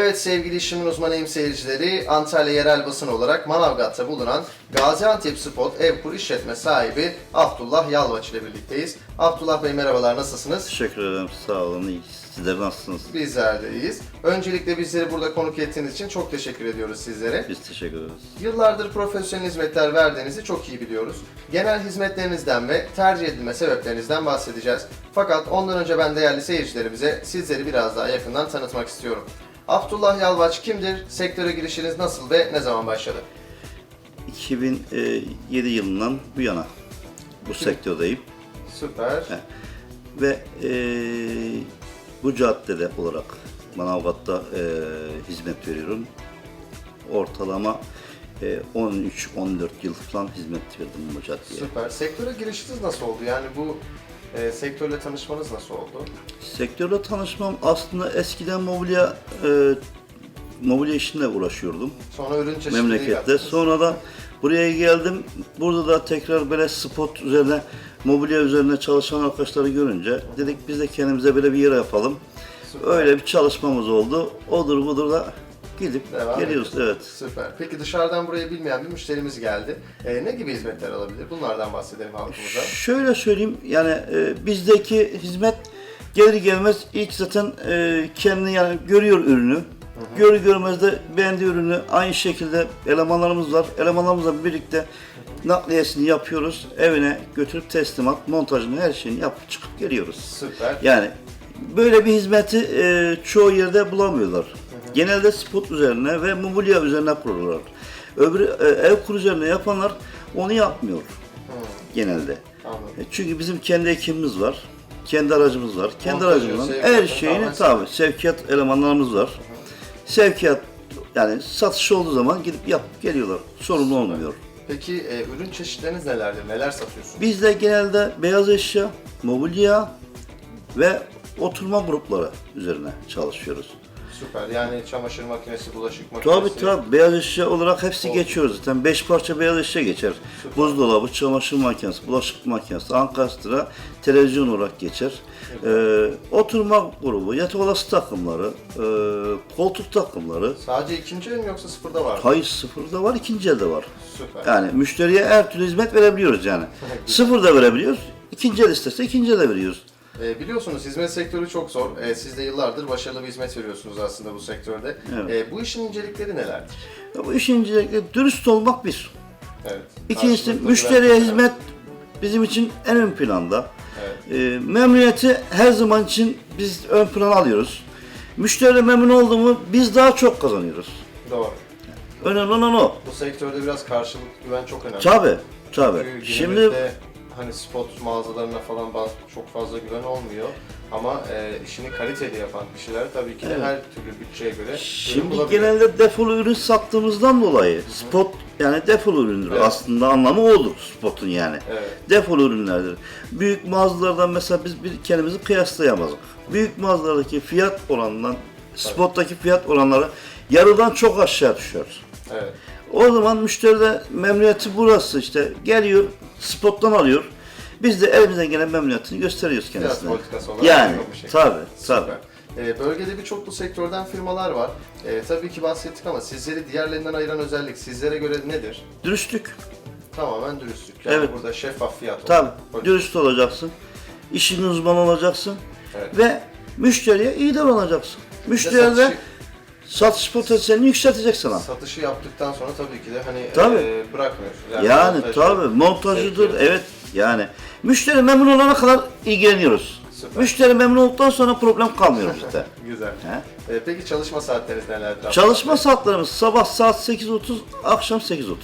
Evet sevgili işimin uzmanıyım seyircileri, Antalya yerel basın olarak Manavgat'ta bulunan Gaziantep Spot Evkur işletme sahibi Abdullah Yalvaç ile birlikteyiz. Abdullah Bey merhabalar, nasılsınız? Teşekkür ederim. Sağ olun. iyi. Sizler nasılsınız? Bizler de iyiyiz. Öncelikle bizleri burada konuk ettiğiniz için çok teşekkür ediyoruz sizlere. Biz teşekkür ederiz. Yıllardır profesyonel hizmetler verdiğinizi çok iyi biliyoruz. Genel hizmetlerinizden ve tercih edilme sebeplerinizden bahsedeceğiz. Fakat ondan önce ben değerli seyircilerimize sizleri biraz daha yakından tanıtmak istiyorum. Abdullah Yalvaç kimdir? Sektöre girişiniz nasıl ve ne zaman başladı? 2007 yılından bu yana bu sektördeyim Süper. ve eee, bu caddede olarak Manavgat'ta eee, hizmet veriyorum. Ortalama eee, 13-14 yıl falan hizmet verdim bu caddeye. Süper. Sektöre girişiniz nasıl oldu? Yani bu e, sektörle tanışmanız nasıl oldu? Sektörle tanışmam aslında eskiden mobilya eee mobilya işinde uğraşıyordum. Sonra ürün çeşitliliği memlekette. yaptınız. Sonra da buraya geldim. Burada da tekrar böyle spot üzerine, mobilya üzerine çalışan arkadaşları görünce dedik biz de kendimize böyle bir yer yapalım. Süper. Öyle bir çalışmamız oldu. Odur budur da gidip Devam geliyoruz. ediyoruz. Evet. Süper. Peki dışarıdan buraya bilmeyen bir müşterimiz geldi. E, ne gibi hizmetler alabilir? Bunlardan bahsedelim halkımıza. Şöyle söyleyeyim yani e, bizdeki hizmet gelir gelmez ilk zaten e, kendi yani görüyor ürünü. Görür görmez de beğendiği ürünü aynı şekilde elemanlarımız var. Elemanlarımızla birlikte nakliyesini yapıyoruz. Evine götürüp teslimat, montajını her şeyini yapıp çıkıp geliyoruz. Süper. Yani böyle bir hizmeti e, çoğu yerde bulamıyorlar. Genelde spot üzerine ve mobilya üzerine kururlar. Öbürü e, ev kur üzerine yapanlar onu yapmıyor genelde. Anladım. E, Çünkü bizim kendi ekibimiz var. Kendi aracımız var. Kendi Montajı, sevkiyatı her şeyini tabi sevkiyat elemanlarımız var. Sevkiyat yani satış olduğu zaman gidip yapıp geliyorlar. Sorun olmuyor. Peki e, ürün çeşitleriniz nelerdir? Neler satıyorsunuz? Biz de genelde beyaz eşya, mobilya ve oturma grupları üzerine çalışıyoruz. Süper. Yani çamaşır makinesi, bulaşık makinesi. Tabii tabii beyaz eşya olarak hepsi Oldu. geçiyor zaten. Beş parça beyaz eşya geçer. Süper. Buzdolabı, çamaşır makinesi, bulaşık makinesi, ankastra, televizyon olarak geçer. Ee, oturma grubu, yatak odası takımları, e, koltuk takımları. Sadece ikinci el mi yoksa sıfırda var mı? Hayır sıfırda var, ikinci elde var. Süper. Yani müşteriye her türlü hizmet verebiliyoruz yani. Sıfır da verebiliyoruz, ikinci el istese ikinci de veriyoruz. E, biliyorsunuz hizmet sektörü çok zor. E, siz de yıllardır başarılı bir hizmet veriyorsunuz aslında bu sektörde. Evet. E, bu işin incelikleri nelerdir? Ya bu işin incelikleri dürüst olmak bir. Evet. İkincisi Karşılıklı müşteriye güven- hizmet bizim için en ön planda. Evet. E, memnuniyeti her zaman için biz ön plana alıyoruz. Müşteri memnun oldu mu biz daha çok kazanıyoruz. Doğru. Önemli olan o. Bu sektörde biraz karşılıklı güven çok önemli. Tabi, tabi. Çünkü Şimdi günümüzde hani spot mağazalarına falan bazı çok fazla güven olmuyor. Ama e, işini kaliteli yapan kişiler tabii ki de Evet. her türlü bütçeye göre ürün Şimdi bulabiliyor. genelde defolu ürün sattığımızdan dolayı spot yani defolu üründür. Evet. Aslında anlamı odur spotun yani. Evet. Defolu ürünlerdir. Büyük mağazalardan mesela biz bir kendimizi kıyaslayamazdık. Büyük mağazalardaki fiyat oranından spottaki fiyat oranları yarıdan çok aşağı düşer. Evet. O zaman müşteri de memnuniyeti burası işte geliyor spottan alıyor. Biz de elimizden gelen memnuniyetini gösteriyoruz Biraz kendisine. politikası olarak Yani bir şekilde. tabi tabi. Süper. E, bölgede birçok bu sektörden firmalar var. E, tabii ki bahsettik ama sizleri diğerlerinden ayıran özellik sizlere göre nedir? Dürüstlük. Tamamen dürüstlük. Yani Evet. burada şeffaf fiyat Tabi. olacak. Politik. Dürüst olacaksın. İşin uzmanı olacaksın. Evet. Ve müşteriye iyi davranacaksın. Müşteriye satışı- satış potansiyelini yükseltecek sana. Satışı yaptıktan sonra tabii ki de hani Tabii. e, bırakmıyorsun. Yani montajı, tabi montajıdır evet yani. Müşteri memnun olana kadar ilgileniyoruz. Süper. Müşteri memnun olduktan sonra problem kalmıyor bizde. Güzel. He? E, peki çalışma saatleriniz nelerdir? Çalışma saatlerimiz sabah saat 8.30, akşam 8.30.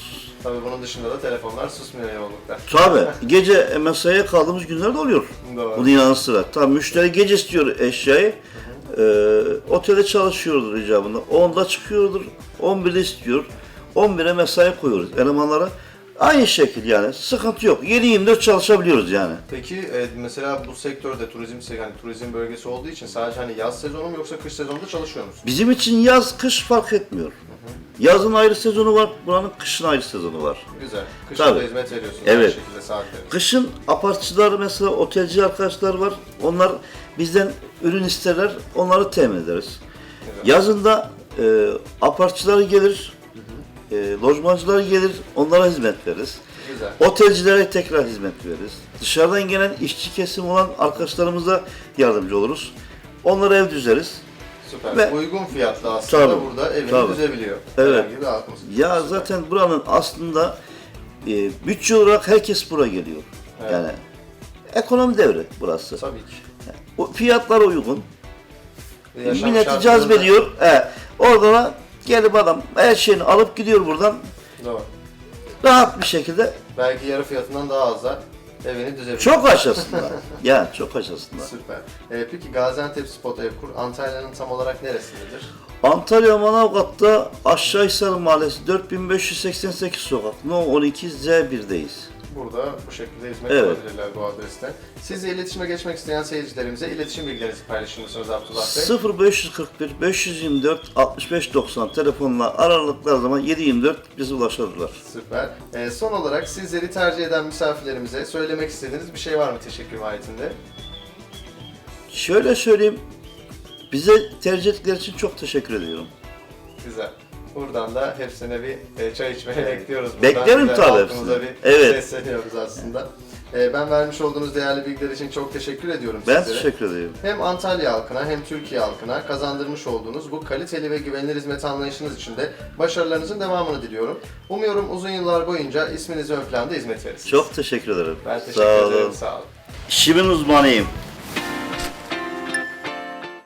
Tabii bunun dışında da telefonlar susmuyor yoğunlukta. Tabi gece mesaiye kaldığımız günler de oluyor. Doğru. Bunun yanı sıra. Tabi müşteri gece istiyor eşyayı. Ee, otelde çalışıyordur icabında. 10'da çıkıyordur. 11'de istiyor. 11'e mesai koyuyoruz elemanlara. Aynı şekil yani. Sıkıntı yok. 7-24 çalışabiliyoruz yani. Peki e, mesela bu sektörde turizm se- yani turizm bölgesi olduğu için sadece hani yaz sezonu mu yoksa kış sezonunda çalışıyor musunuz? Bizim için yaz, kış fark etmiyor. Yazın ayrı sezonu var, buranın kışın ayrı sezonu var. Güzel. Kışta da Tabii. hizmet veriyorsunuz Evet. aynı şekilde saatleriniz. Kışın apartçılar mesela otelci arkadaşlar var. Onlar bizden ürün isterler, onları temin ederiz. Yazında e, apartçıları gelir, e, lojmancıları gelir, onlara hizmet veririz. Güzel. Otelcilere tekrar hizmet veririz. Dışarıdan gelen işçi kesim olan arkadaşlarımıza yardımcı oluruz. Onlara ev düzeriz. Süper. Ve- Uygun fiyatlı aslında Tabii, burada evini tabii. düzebiliyor. Evet. Ya Süper. zaten buranın aslında e, bütçe olarak herkes buraya geliyor. Evet. Yani ekonomi devri burası. Tabii ki. O fiyatlar uygun. Yaşam Milleti cazbediyor. He, oradan gelip adam her şeyini alıp gidiyor buradan da- Doğru. rahat bir şekilde. Belki yarı fiyatından daha az da evini düzebiliyor. Çok aşağısında. yani çok aşağısında. Süper. Ee, peki Gaziantep Spot Evkur Antalya'nın tam olarak neresindedir? Antalya Manavgat'ta Aşağıhisar Mahallesi 4588 sokak No 12 Z1'deyiz. Burada bu şekilde hizmet Evet. alabilirler bu adreste. Sizle iletişime geçmek isteyen seyircilerimize iletişim bilgilerinizi paylaşır mısınız Abdullah Bey? 0541 524 65 90 telefonla aralıklar zaman 724 bize ulaşırlar. Süper. Ee, son olarak sizleri tercih eden misafirlerimize söylemek istediğiniz bir şey var mı teşekkür mahiyetinde? Şöyle söyleyeyim, bize tercih ettikleri için çok teşekkür ediyorum. Güzel. Buradan da hepsine bir e, çay içmeye bekliyoruz. Buradan Beklerim de tabii halkımıza hepsini. bir Evet. sesleniyoruz aslında. Ee, ben vermiş olduğunuz değerli bilgiler için çok teşekkür ediyorum Ben sizlere. teşekkür ediyorum. Hem Antalya halkına hem Türkiye halkına kazandırmış olduğunuz bu kaliteli ve güvenilir hizmet anlayışınız için de başarılarınızın devamını diliyorum. Umuyorum uzun yıllar boyunca isminizi ön planda hizmet verirsiniz. Çok teşekkür ederim. ben teşekkür Sağ ederim. olun. Sağ olun. İşimin uzmanıyım.